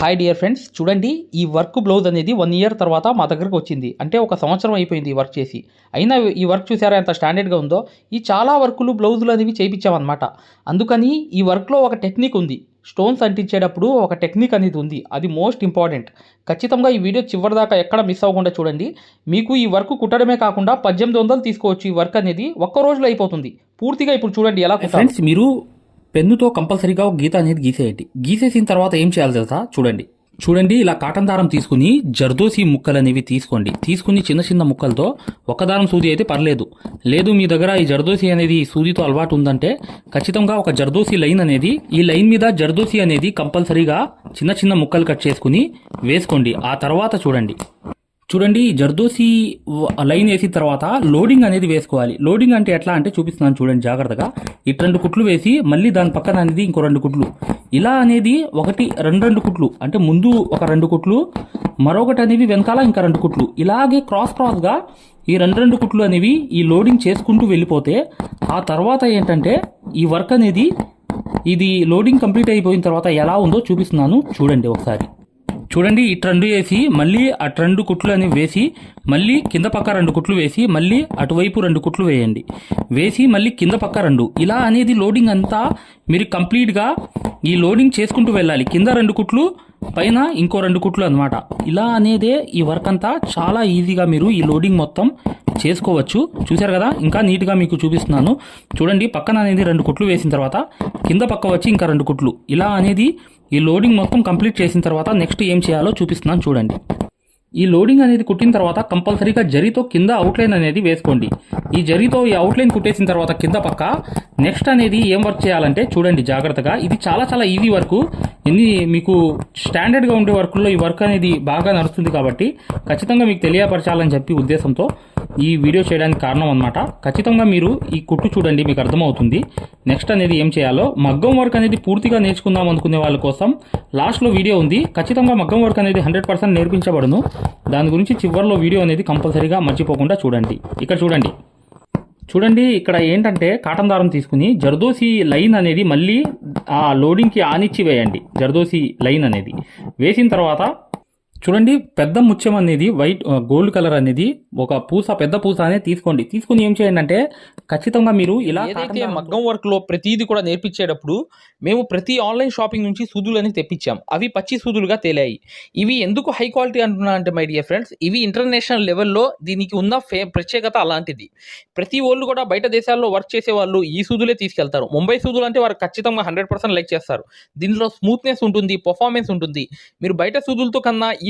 Hi dear friends చూడండి ఈ work blouse అనేది వన్ ఇయర్ తర్వాత మా దగ్గరకు వచ్చింది. అంటే ఒక సంవత్సరం అయిపోయింది ఈ వర్క్ చేసి. అయినా ఈ వర్క్ చూసారా ఎంత స్టాండర్డ్గా ఉందో? ఈ చాలా వర్కులు బ్లౌజులు అనేవి చేయించామన్నమాట అందుకని ఈ వర్క్లో ఒక టెక్నిక్ ఉంది. స్టోన్స్ అంటించేటప్పుడు ఒక టెక్నిక్ అనేది ఉంది. అది మోస్ట్ ఇంపార్టెంట్ ఖచ్చితంగా ఈ వీడియో చివరిదాకా ఎక్కడ మిస్ అవ్వకుండా చూడండి. మీకు ఈ వర్క్ కుట్టడమే కాకుండా పద్దెనిమిది వందలు తీసుకోవచ్చు ఈ వర్క్ అనేది. ఒక్క రోజులో అయిపోతుంది. పూర్తిగా ఇప్పుడు చూడండి ఎలా ఫ్రెండ్స్ మీరు పెన్నుతో కంపల్సరీగా ఒక గీత అనేది గీసేయండి. గీసేసిన తర్వాత ఏం చేయాలి తెలుసా? చూడండి. చూడండి ఇలా కాటన్ దారం తీసుకుని జర్దోసి ముక్కలు అనేవి తీసుకోండి. తీసుకుని చిన్న చిన్న ముక్కలతో ఒక దారం సూది అయితే పర్లేదు. లేదు మీ దగ్గర ఈ జర్దోసి అనేది సూదితో అలవాటు ఉందంటే ఖచ్చితంగా ఒక జర్దోసి లైన్ అనేది ఈ లైన్ మీద జర్దోసి అనేది కంపల్సరీగా చిన్న చిన్న ముక్కలు కట్ చేసుకుని వేసుకోండి. ఆ తర్వాత చూడండి. చూడండి జర్దోసి లైన్ వేసిన తర్వాత లోడింగ్ అనేది వేసుకోవాలి. లోడింగ్ అంటే ఎట్లా అంటే చూపిస్తున్నాను చూడండి జాగ్రత్తగా. ఇటు రెండు కుట్లు వేసి మళ్ళీ దాని పక్కన అనేది ఇంకో రెండు కుట్లు. ఇలా అనేది ఒకటి రెండు రెండు కుట్లు. అంటే ముందు ఒక రెండు కుట్లు మరొకటి అనేవి వెనకాల ఇంకా రెండు కుట్లు. ఇలాగే క్రాస్ క్రాస్గా ఈ రెండు రెండు కుట్లు అనేవి ఈ లోడింగ్ చేసుకుంటూ వెళ్ళిపోతే ఆ తర్వాత ఏంటంటే ఈ వర్క్ అనేది ఇది లోడింగ్ కంప్లీట్ అయిపోయిన తర్వాత ఎలా ఉందో చూపిస్తున్నాను. చూడండి ఒకసారి. చూడండి ఇటు రెండు వేసి మళ్ళీ అటు రెండు కుట్లు అని వేసి మళ్ళీ కింద పక్క రెండు కుట్లు వేసి మళ్ళీ అటువైపు రెండు కుట్లు వేయండి. వేసి మళ్ళీ కింద పక్క రెండు. ఇలా అనేది లోడింగ్ అంతా మీరు కంప్లీట్గా ఈ లోడింగ్ చేసుకుంటూ వెళ్ళాలి. కింద రెండు కుట్లు పైన ఇంకో రెండు కుట్లు అన్నమాట. ఇలా అనేదే ఈ వర్క్ అంతా చాలా ఈజీగా మీరు ఈ లోడింగ్ మొత్తం చేసుకోవచ్చు. చూశారు కదా? ఇంకా నీట్గా మీకు చూపిస్తున్నాను. చూడండి పక్కన అనేది రెండు కుట్లు వేసిన తర్వాత కింద పక్క వచ్చి ఇంకా రెండు కుట్లు. ఇలా అనేది ఈ లోడింగ్ మొత్తం కంప్లీట్ చేసిన తర్వాత నెక్స్ట్ ఏం చేయాలో చూపిస్తున్నాను చూడండి. ఈ లోడింగ్ అనేది కుట్టిన తర్వాత కంపల్సరీగా జరీతో కింద అవుట్లైన్ అనేది వేసుకోండి. ఈ జరీతో ఈ అవుట్లైన్ కుట్టేసిన తర్వాత కింద పక్క నెక్స్ట్ అనేది ఏం వర్క్ చేయాలంటే చూడండి జాగ్రత్తగా. ఇది చాలా చాలా ఈజీ వర్క్ ఎన్ని మీకు స్టాండర్డ్గా ఉండే వర్క్లో ఈ వర్క్ అనేది బాగా నడుస్తుంది కాబట్టి ఖచ్చితంగా మీకు తెలియపరచాలని చెప్పి ఉద్దేశంతో ఈ వీడియో చేయడానికి కారణం అనమాట ఖచ్చితంగా మీరు ఈ కుట్టు చూడండి మీకు అర్థమవుతుంది. నెక్స్ట్ అనేది ఏం చేయాలో మగ్గం వర్క్ అనేది పూర్తిగా నేర్చుకుందాం అనుకునే వాళ్ళ కోసం లాస్ట్లో వీడియో ఉంది. ఖచ్చితంగా మగ్గం వర్క్ అనేది హండ్రెడ్ పర్సెంట్ నేర్పించబడును. దాని గురించి చివరిలో వీడియో అనేది కంపల్సరీగా మర్చిపోకుండా చూడండి. ఇక్కడ చూడండి. చూడండి ఇక్కడ ఏంటంటే కాటన్ దారం తీసుకుని జర్దోసి లైన్ అనేది మళ్ళీ ఆ లోడింగ్కి ఆనిచ్చి వేయండి. జర్దోసి లైన్ అనేది. వేసిన తర్వాత చూడండి పెద్ద ముత్యం అనేది వైట్ గోల్డ్ కలర్ అనేది ఒక పూస పెద్ద పూస అనేది తీసుకోండి. తీసుకుని ఏం చేయండి అంటే ఖచ్చితంగా మీరు ఇలా ఏదైతే మగ్గం వర్క్లో ప్రతిదీ కూడా నేర్పించేటప్పుడు మేము ప్రతి ఆన్లైన్ షాపింగ్ నుంచి సూదులని తెప్పించాం. అవి పచ్చి సూదులుగా తేలాయి. ఇవి ఎందుకు హై క్వాలిటీ అంటున్నా అంటే మై డియర్ ఫ్రెండ్స్ ఇవి ఇంటర్నేషనల్ లెవెల్లో దీనికి ఉన్న ఫే ప్రత్యేకత అలాంటిది. ప్రతి వాళ్ళు కూడా బయట దేశాల్లో వర్క్ చేసే వాళ్ళు ఈ సూదులే తీసుకెళ్తారు. ముంబై సూదులు అంటే వారు ఖచ్చితంగా హండ్రెడ్ పర్సెంట్ లైక్ చేస్తారు. దీనిలో స్మూత్నెస్ ఉంటుంది పర్ఫార్మెన్స్ ఉంటుంది. మీరు బయట సూదులతో కన్నా ఈ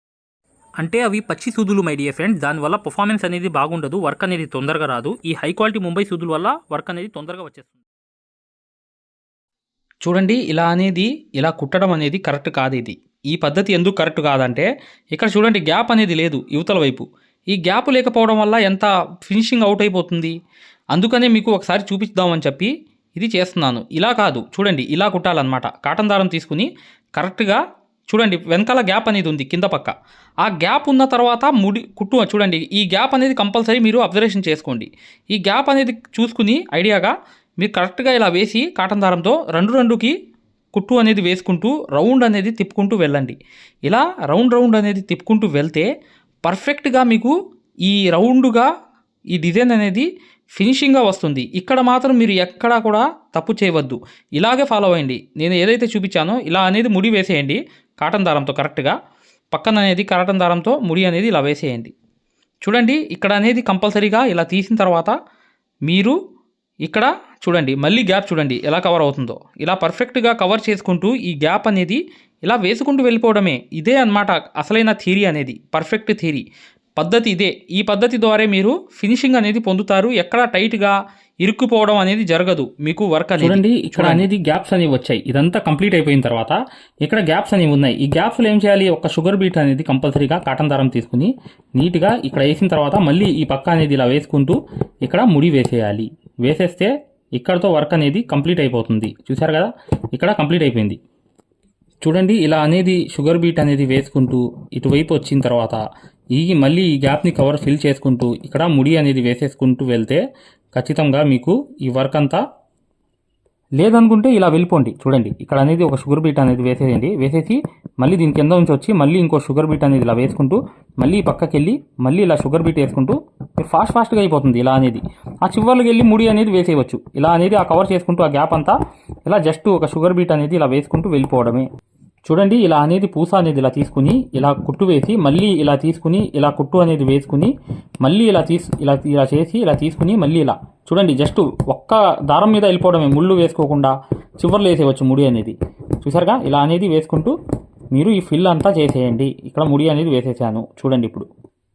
అంటే అవి పచ్చి సూదులు మై డియర్ ఫ్రెండ్స్ దానివల్ల పర్ఫార్మెన్స్ అనేది బాగుండదు వర్క్ అనేది తొందరగా రాదు. ఈ హై క్వాలిటీ ముంబై సూదుల వల్ల వర్క్ అనేది తొందరగా వచ్చేస్తుంది. చూడండి ఇలా అనేది ఇలా కుట్టడం అనేది కరెక్ట్ కాదు ఇది. ఈ పద్ధతి ఎందుకు కరెక్ట్ కాదంటే ఇక్కడ చూడండి గ్యాప్ అనేది లేదు యువతల వైపు. ఈ గ్యాప్ లేకపోవడం వల్ల ఎంత ఫినిషింగ్ అవుట్ అయిపోతుంది? అందుకనే మీకు ఒకసారి చూపిద్దామని చెప్పి ఇది చేస్తున్నాను. ఇలా కాదు చూడండి ఇలా కుట్టాలన్నమాట. కాటన్ దారం తీసుకుని కరెక్ట్గా చూడండి వెనకాల గ్యాప్ అనేది ఉంది కింద పక్క. ఆ గ్యాప్ ఉన్న తర్వాత ముడి కుట్టు చూడండి ఈ గ్యాప్ అనేది కంపల్సరీ మీరు అబ్జర్వేషన్ చేసుకోండి. ఈ గ్యాప్ అనేది చూసుకుని ఐడియాగా మీరు కరెక్ట్గా ఇలా వేసి కాటన్ దారంతో రెండు రెండుకి కుట్టు అనేది వేసుకుంటూ రౌండ్ అనేది తిప్పుకుంటూ వెళ్ళండి. ఇలా రౌండ్ రౌండ్ అనేది తిప్పుకుంటూ వెళ్తే పర్ఫెక్ట్గా మీకు ఈ రౌండ్గా ఈ డిజైన్ అనేది ఫినిషింగ్గా వస్తుంది. ఇక్కడ మాత్రం మీరు ఎక్కడా కూడా తప్పు చేయవద్దు. ఇలాగే ఫాలో అయ్యండి నేను ఏదైతే చూపించానో ఇలా అనేది ముడి వేసేయండి. కాటన్ దారంతో కరెక్ట్గా పక్కన అనేది కరాటన్ దారంతో ముడి అనేది ఇలా వేసేయండి. చూడండి ఇక్కడ అనేది కంపల్సరీగా ఇలా తీసిన తర్వాత మీరు ఇక్కడ చూడండి మళ్ళీ గ్యాప్ చూడండి ఎలా కవర్ అవుతుందో. ఇలా పర్ఫెక్ట్గా కవర్ చేసుకుంటూ ఈ గ్యాప్ అనేది ఇలా వేసుకుంటూ వెళ్ళిపోవడమే. ఇదే అన్నమాట అసలైన థియరీ అనేది పర్ఫెక్ట్ థియరీ. పద్ధతి ఇదే. ఈ పద్ధతి ద్వారా మీరు ఫినిషింగ్ అనేది పొందుతారు. ఎక్కడ టైట్గా ఇరుక్కుపోవడం అనేది జరగదు. మీకు వర్క్ అనేది చూడండి ఇక్కడ అనేది గ్యాప్స్ అనేవి వచ్చాయి. ఇదంతా కంప్లీట్ అయిపోయిన తర్వాత ఇక్కడ గ్యాప్స్ అనేవి ఉన్నాయి. ఈ గ్యాప్స్లో ఏం చేయాలి? ఒక షుగర్ బీట్ అనేది కంపల్సరీగా కాటన్ దారం తీసుకుని నీట్గా ఇక్కడ వేసిన తర్వాత మళ్ళీ ఈ పక్క అనేది ఇలా వేసుకుంటూ ఇక్కడ ముడి వేసేయాలి. వేసేస్తే ఇక్కడతో వర్క్ అనేది కంప్లీట్ అయిపోతుంది. చూసారు కదా? ఇక్కడ కంప్లీట్ అయిపోయింది. చూడండి ఇలా అనేది షుగర్ బీట్ అనేది వేసుకుంటూ ఇటువైపు వచ్చిన తర్వాత ఈ మళ్ళీ ఈ గ్యాప్ని కవర్ ఫిల్ చేసుకుంటూ ఇక్కడ ముడి అనేది వేసేసుకుంటూ వెళ్తే ఖచ్చితంగా మీకు ఈ వర్క్ అంతా లేదనుకుంటే ఇలా వెళ్ళిపోండి. చూడండి ఇక్కడ అనేది ఒక షుగర్ బీట్ అనేది వేసేయండి వేసేసి మళ్ళీ దీని కింద నుంచి వచ్చి మళ్ళీ ఇంకో షుగర్ బీట్ అనేది ఇలా వేసుకుంటూ మళ్ళీ పక్కకి వెళ్ళి మళ్ళీ ఇలా షుగర్ బీట్ వేసుకుంటూ ఫాస్ట్ ఫాస్ట్గా అయిపోతుంది ఇలా అనేది. ఆ చివర్లకు వెళ్ళి ముడి అనేది వేసేయవచ్చు. ఇలా అనేది ఆ కవర్ చేసుకుంటూ ఆ గ్యాప్ అంతా ఇలా జస్ట్ ఒక షుగర్ బీట్ అనేది ఇలా వేసుకుంటూ వెళ్ళిపోవడమే. చూడండి ఇలా అనేది పూస అనేది ఇలా తీసుకుని ఇలా కుట్టు వేసి మళ్ళీ ఇలా తీసుకుని ఇలా కుట్టు అనేది వేసుకుని మళ్ళీ ఇలా తీసు ఇలా ఇలా చేసి ఇలా తీసుకుని మళ్ళీ ఇలా. చూడండి జస్ట్ ఒక్క దారం మీద వెళ్ళిపోవడమే ముళ్ళు వేసుకోకుండా చివర్లు వేసేవచ్చు ముడి అనేది. చూసారుగా? ఇలా అనేది వేసుకుంటూ మీరు ఈ ఫిల్ అంతా చేసేయండి. ఇక్కడ ముడి అనేది వేసేసాను. చూడండి ఇప్పుడు.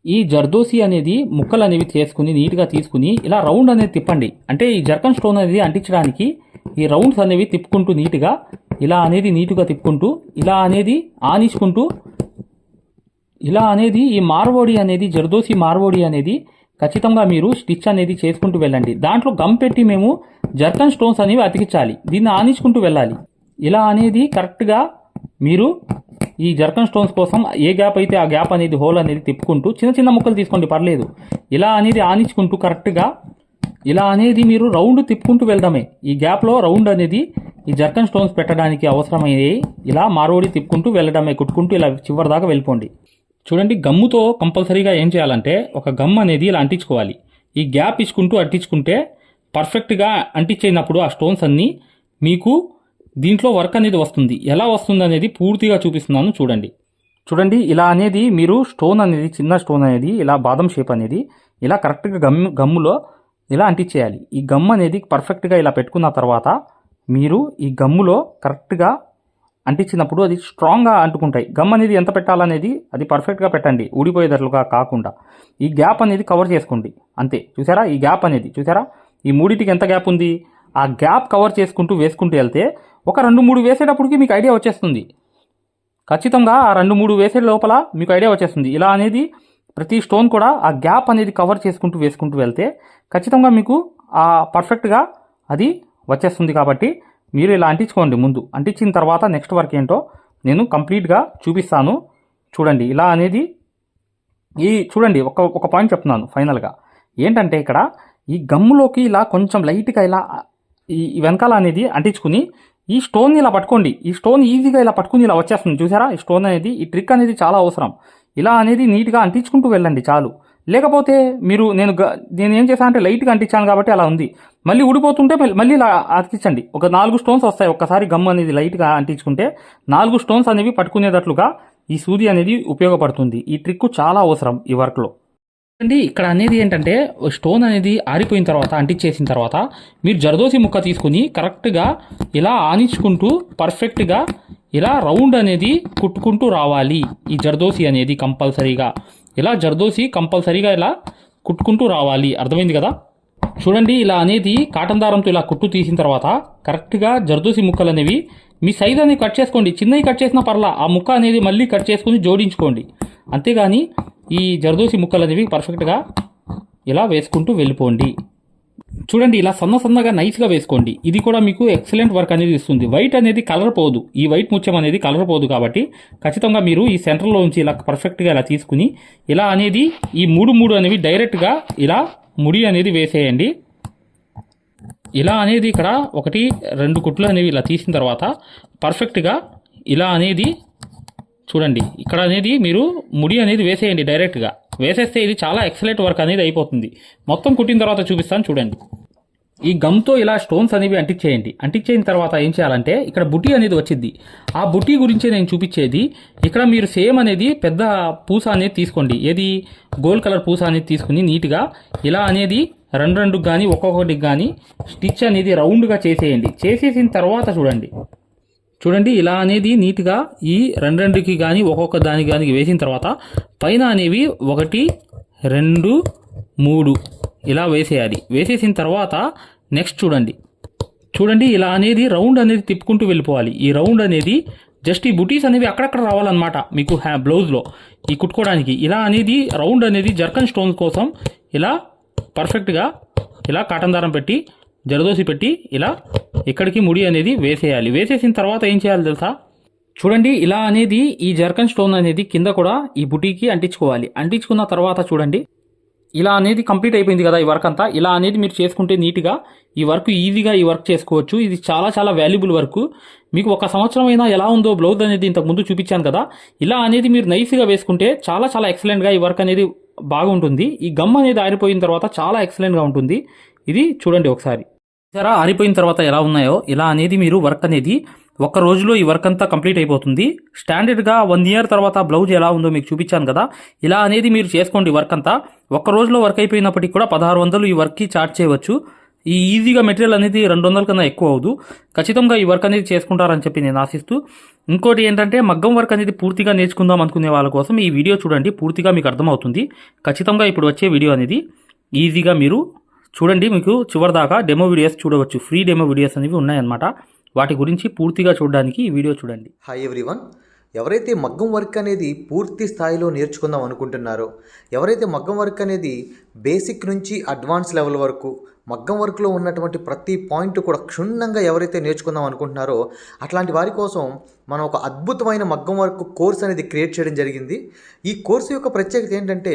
ఈ జర్దోసి అనేది ముక్కలు అనేవి చేసుకుని నీట్గా తీసుకుని ఇలా రౌండ్ అనేది తిప్పండి. అంటే ఈ జర్కన్ స్టోన్ అనేది అంటించడానికి ఈ రౌండ్స్ అనేవి తిప్పుకుంటూ నీట్గా ఇలా అనేది నీటుగా తిప్పుకుంటూ ఇలా అనేది ఆనించుకుంటూ ఇలా అనేది ఈ మార్వోడి అనేది జర్దోసి మార్వోడి అనేది ఖచ్చితంగా మీరు స్టిచ్ అనేది చేసుకుంటూ వెళ్ళండి. దాంట్లో గమ్ పెట్టి మేము జర్కన్ స్టోన్స్ అనేవి అతికించాలి. దీన్ని ఆనించుకుంటూ వెళ్ళాలి. ఇలా అనేది కరెక్ట్గా మీరు ఈ జర్కన్ స్టోన్స్ కోసం ఏ గ్యాప్ అయితే ఆ గ్యాప్ అనేది హోల్ అనేది తిప్పుకుంటూ చిన్న చిన్న ముక్కలు తీసుకోండి పర్లేదు. ఇలా అనేది ఆనించుకుంటూ కరెక్ట్గా ఇలా అనేది మీరు రౌండ్ తిప్పుకుంటూ వెళ్దామే. ఈ గ్యాప్లో రౌండ్ అనేది ఈ జర్కన్ స్టోన్స్ పెట్టడానికి అవసరమయ్యే ఇలా మారోడి తిప్పుకుంటూ వెళ్ళడమే. కుట్టుకుంటూ ఇలా చివరి దాకా వెళ్ళిపోండి. చూడండి గమ్ముతో కంపల్సరీగా ఏం చేయాలంటే ఒక గమ్ అనేది ఇలా అంటించుకోవాలి. ఈ గ్యాప్ ఇచ్చుకుంటూ అంటించుకుంటే పర్ఫెక్ట్గా అంటించేనప్పుడు ఆ స్టోన్స్ అన్నీ మీకు దీంట్లో వర్క్ అనేది వస్తుంది. ఎలా వస్తుంది అనేది పూర్తిగా చూపిస్తున్నాను చూడండి. చూడండి ఇలా అనేది మీరు స్టోన్ అనేది చిన్న స్టోన్ అనేది ఇలా బాదం షేప్ అనేది ఇలా కరెక్ట్గా గమ్ గమ్ములో ఇలా అంటించేయాలి. ఈ గమ్ అనేది పర్ఫెక్ట్గా ఇలా పెట్టుకున్న తర్వాత మీరు ఈ గమ్ములో కరెక్ట్గా అంటించినప్పుడు అది స్ట్రాంగ్గా అంటుకుంటాయి. గమ్ అనేది ఎంత పెట్టాలనేది అది పర్ఫెక్ట్గా పెట్టండి. ఊడిపోయేటట్లుగా కాకుండా. ఈ గ్యాప్ అనేది కవర్ చేసుకోండి. అంతే. చూసారా? ఈ గ్యాప్ అనేది. చూసారా? ఈ మూడింటికి ఎంత గ్యాప్ ఉంది? ఆ గ్యాప్ కవర్ చేసుకుంటూ వేసుకుంటూ వెళ్తే ఒక రెండు మూడు వేసేటప్పటికి మీకు ఐడియా వచ్చేస్తుంది. ఖచ్చితంగా ఆ రెండు మూడు వేసే లోపల మీకు ఐడియా వచ్చేస్తుంది. ఇలా అనేది ప్రతి స్టోన్ కూడా ఆ గ్యాప్ అనేది కవర్ చేసుకుంటూ వేసుకుంటూ వెళ్తే ఖచ్చితంగా మీకు ఆ పర్ఫెక్ట్గా అది వచ్చేస్తుంది కాబట్టి మీరు ఇలా అంటించుకోండి ముందు. అంటించిన తర్వాత నెక్స్ట్ వర్క్ ఏంటో నేను కంప్లీట్గా చూపిస్తాను. చూడండి ఇలా అనేది ఈ చూడండి ఒక ఒక పాయింట్ చెప్తున్నాను ఫైనల్గా. ఏంటంటే ఇక్కడ ఈ గమ్ములోకి ఇలా కొంచెం లైట్గా ఇలా ఈ వెనకాల అనేది అంటించుకుని ఈ స్టోన్ ఇలా పట్టుకోండి. ఈ స్టోన్ ఈజీగా ఇలా పట్టుకుని ఇలా వచ్చేస్తుంది. చూసారా? ఈ స్టోన్ అనేది ఈ ట్రిక్ అనేది చాలా అవసరం. ఇలా అనేది నీట్గా అంటించుకుంటూ వెళ్ళండి చాలు. లేకపోతే మీరు నేను గ- నేను ఏం చేశాను అంటే లైట్గా అంటించాను కాబట్టి అలా ఉంది. మళ్ళీ ఊడిపోతుంటే మళ్ళీ- మళ్ళీ ఇలా అతికించండి. ఒక నాలుగు స్టోన్స్ వస్తాయి ఒక్కసారి గమ్ అనేది లైట్గా అంటించుకుంటే నాలుగు స్టోన్స్ అనేవి పట్టుకునేటట్లుగా ఈ సూది అనేది ఉపయోగపడుతుంది. ఈ ట్రిక్ చాలా అవసరం ఈ వర్క్లో. అండి ఇక్కడ అనేది ఏంటంటే స్టోన్ అనేది ఆరిపోయిన తర్వాత అంటించేసిన తర్వాత మీరు జరదోసి ముక్క తీసుకుని కరెక్ట్గా ఇలా ఆనించుకుంటూ పర్ఫెక్ట్గా ఇలా రౌండ్ అనేది కుట్టుకుంటూ రావాలి. ఈ జర్దోసి అనేది కంపల్సరీగా. ఇలా జర్దోసి కంపల్సరీగా ఇలా కుట్టుకుంటూ రావాలి. అర్థమైంది కదా? చూడండి ఇలా అనేది కాటన్ దారంతో ఇలా కుట్టు తీసిన తర్వాత కరెక్ట్గా జర్దోసి ముక్కలు అనేవి మీ సైజ్ అనేది కట్ చేసుకోండి. చిన్నవి కట్ చేసినా పర్లా ఆ ముక్క అనేది మళ్ళీ కట్ చేసుకుని జోడించుకోండి. అంతేగాని ఈ జర్దోసి ముక్కలు అనేవి పర్ఫెక్ట్గా ఇలా వేసుకుంటూ వెళ్ళిపోండి. చూడండి ఇలా సన్న సన్నగా నైస్గా వేసుకోండి. ఇది కూడా మీకు ఎక్సలెంట్ వర్క్ అనేది ఇస్తుంది. వైట్ అనేది కలర్ పోదు. ఈ వైట్ ముత్యం అనేది కలర్ పోదు కాబట్టి ఖచ్చితంగా మీరు ఈ సెంటర్లో ఉంచి ఇలా పర్ఫెక్ట్గా ఇలా తీసుకుని ఇలా అనేది ఈ మూడు మూడు అనేవి డైరెక్ట్గా ఇలా ముడి అనేది వేసేయండి. ఇలా అనేది ఇక్కడ ఒకటి రెండు కుట్లు అనేవి ఇలా తీసిన తర్వాత పర్ఫెక్ట్గా ఇలా అనేది చూడండి ఇక్కడ అనేది మీరు ముడి అనేది వేసేయండి డైరెక్ట్గా వేసేస్తే ఇది చాలా ఎక్సలెంట్ వర్క్ అనేది అయిపోతుంది. మొత్తం కుట్టిన తర్వాత చూపిస్తాను చూడండి. ఈ గమ్తో ఇలా స్టోన్స్ అనేవి అంటించేయండి అంటించేసిన తర్వాత ఏం చేయాలంటే ఇక్కడ బుట్టి అనేది వచ్చింది. ఆ బుట్టి గురించి నేను చూపించేది. ఇక్కడ మీరు సేమ్ అనేది పెద్ద పూస అనేది తీసుకోండి. ఏది? గోల్డ్ కలర్ పూస అనేది తీసుకుని నీట్గా ఇలా అనేది రెండు రెండు కానీ ఒక్కొక్కటికి కానీ స్టిచ్ అనేది రౌండ్గా చేసేయండి. చేసేసిన తర్వాత చూడండి. చూడండి ఇలా అనేది నీట్గా ఈ రెండు రెండుకి కానీ ఒక్కొక్క దానికి కానీ వేసిన తర్వాత పైన అనేవి ఒకటి రెండు మూడు ఇలా వేసేయాలి. వేసేసిన తర్వాత నెక్స్ట్ చూడండి. చూడండి ఇలా అనేది రౌండ్ అనేది తిప్పుకుంటూ వెళ్ళిపోవాలి. ఈ రౌండ్ అనేది జస్ట్ ఈ బుటీస్ అనేవి అక్కడక్కడ రావాలన్నమాట మీకు హ్యా బ్లౌజ్లో ఈ కుట్టుకోవడానికి ఇలా అనేది రౌండ్ అనేది జర్కన్ స్టోన్ కోసం ఇలా పర్ఫెక్ట్గా ఇలా కాటన్ దారం పెట్టి జరదోసి పెట్టి ఇలా ఇక్కడికి ముడి అనేది వేసేయాలి. వేసేసిన తర్వాత ఏం చేయాలి తెలుసా? చూడండి ఇలా అనేది ఈ జర్కన్ స్టోన్ అనేది కింద కూడా ఈ బుటీకి అంటించుకోవాలి. అంటించుకున్న తర్వాత చూడండి ఇలా అనేది కంప్లీట్ అయిపోయింది కదా ఈ వర్క్ అంతా. ఇలా అనేది మీరు చేసుకుంటే నీట్గా ఈ వర్క్ ఈజీగా ఈ వర్క్ చేసుకోవచ్చు. ఇది చాలా చాలా వాల్యుబుల్ వర్క్. మీకు ఒక సంవత్సరం అయినా ఎలా ఉందో బ్లౌజ్ అనేది ఇంతకుముందు చూపించాను కదా. ఇలా అనేది మీరు నైస్గా వేసుకుంటే చాలా చాలా ఎక్సలెంట్గా ఈ వర్క్ అనేది బాగుంటుంది. ఈ గమ్ అనేది ఆరిపోయిన తర్వాత చాలా ఎక్సలెంట్గా ఉంటుంది. ఇది చూడండి ఒకసారి. సరే ఆరిపోయిన తర్వాత ఎలా ఉన్నాయో ఇలా అనేది మీరు వర్క్ అనేది ఒక్క రోజులో ఈ వర్క్ అంతా కంప్లీట్ అయిపోతుంది. స్టాండర్డ్గా వన్ ఇయర్ తర్వాత బ్లౌజ్ ఎలా ఉందో మీకు చూపించాను కదా. ఇలా అనేది మీరు చేసుకోండి వర్క్ అంతా. ఒక్క రోజులో వర్క్ అయిపోయినప్పటికీ కూడా పదహారు వందలు ఈ వర్క్కి చార్జ్ చేయవచ్చు. ఈ ఈజీగా మెటీరియల్ అనేది రెండు వందల కన్నా ఎక్కువ అవదు ఖచ్చితంగా ఈ వర్క్ అనేది చేసుకుంటారని చెప్పి నేను ఆశిస్తూ ఇంకోటి ఏంటంటే మగ్గం వర్క్ అనేది పూర్తిగా నేర్చుకుందాం అనుకునే వాళ్ళ కోసం ఈ వీడియో చూడండి పూర్తిగా మీకు అర్థమవుతుంది. ఖచ్చితంగా ఇప్పుడు వచ్చే వీడియో అనేది ఈజీగా మీరు చూడండి మీకు చివరిదాకా డెమో వీడియోస్ చూడవచ్చు. ఫ్రీ డెమో వీడియోస్ అనేవి ఉన్నాయన్నమాట. వాటి గురించి పూర్తిగా చూడడానికి ఈ వీడియో చూడండి. హాయ్ ఎవ్రీవన్ ఎవరైతే మగ్గం వర్క్ అనేది పూర్తి స్థాయిలో నేర్చుకుందాం అనుకుంటున్నారో ఎవరైతే మగ్గం వర్క్ అనేది బేసిక్ నుంచి అడ్వాన్స్ లెవెల్ వరకు మగ్గం వర్క్లో ఉన్నటువంటి ప్రతి పాయింట్ కూడా క్షుణ్ణంగా ఎవరైతే నేర్చుకుందాం అనుకుంటున్నారో అట్లాంటి వారి కోసం మనం ఒక అద్భుతమైన మగ్గం వర్క్ కోర్స్ అనేది క్రియేట్ చేయడం జరిగింది. ఈ కోర్సు యొక్క ప్రత్యేకత ఏంటంటే